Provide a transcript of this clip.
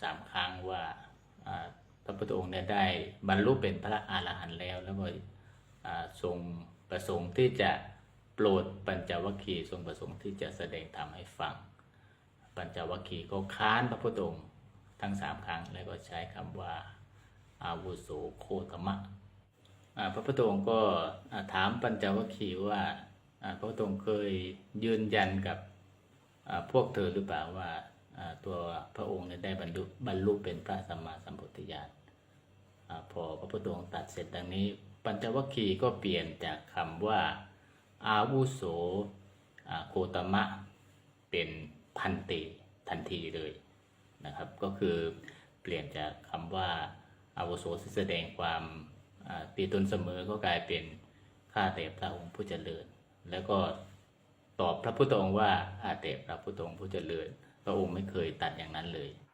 สามครั้งว่าพระพุทธองค์เนี่ยได้บรรลุเป็นพระอรหันต์แล้ว แล้วก็ทรงประสงค์ที่จะโปรดปัญจวัคคีย์ทรงประสงค์ที่จะแสดงธรรมให้ฟัง ปัญจวัคคีย์ก็ค้านพระพุทธองค์ทั้งสามครั้งแล้วก็ใช้คำว่าอาวุโสโคตมะพระพุทธองค์ก็ถามปัญจวัคคีย์ว่าพระพุทธองค์เคยยืนยันกับพวกเธอหรือเปล่าว่า ตัวพระองค์ได้บรรลุบรรลุเป็นพระสัมมาสัมพุทธญาณพอพระพุทธองค์ตัดเสร็จดังนี้ ปัญจวัคคีย์ก็เปลี่ยนจากคำว่า อาวุโสโคตมะ เป็นพันเตทันทีเลยนะครับ ก็คือเปลี่ยนจากคำว่าอาวุโสที่แสดงความตีตนเสมอก็กลายเป็นข้าแต่พระองค์ผู้เจริญ แล้วก็ตอบพระพุทธองค์ว่าข้าแต่พระพุทธองค์ผู้เจริญ พระองค์ไม่เคยตัดอย่างนั้นเลย